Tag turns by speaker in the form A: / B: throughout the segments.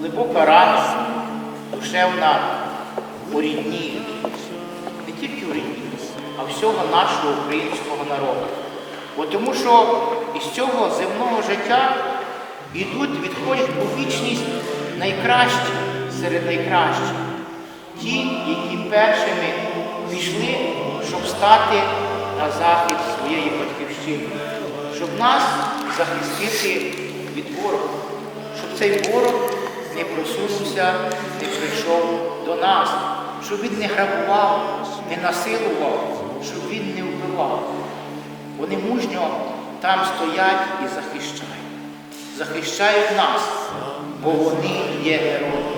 A: глибока рана, душевна у рідні, не тільки у рідні, а всього нашого українського народу. Бо тому що із цього земного життя йдуть, відходять у вічність найкращі серед найкращих. Ті, які першими пішли, щоб стати на захист своєї батьківщини, щоб нас захистити від ворога, щоб цей ворог не просунувся, не прийшов до нас, щоб він не грабував, не насилував, щоб він не вбивав. Вони мужньо там стоять і захищають. Захищають нас, бо вони є герої.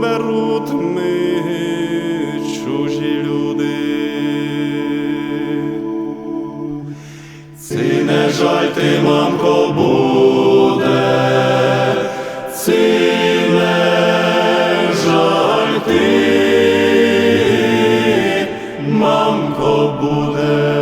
B: беруть ми чужі люди, Ці не жаль ти, мамко, буде, Ці не жаль ти, мамко буде.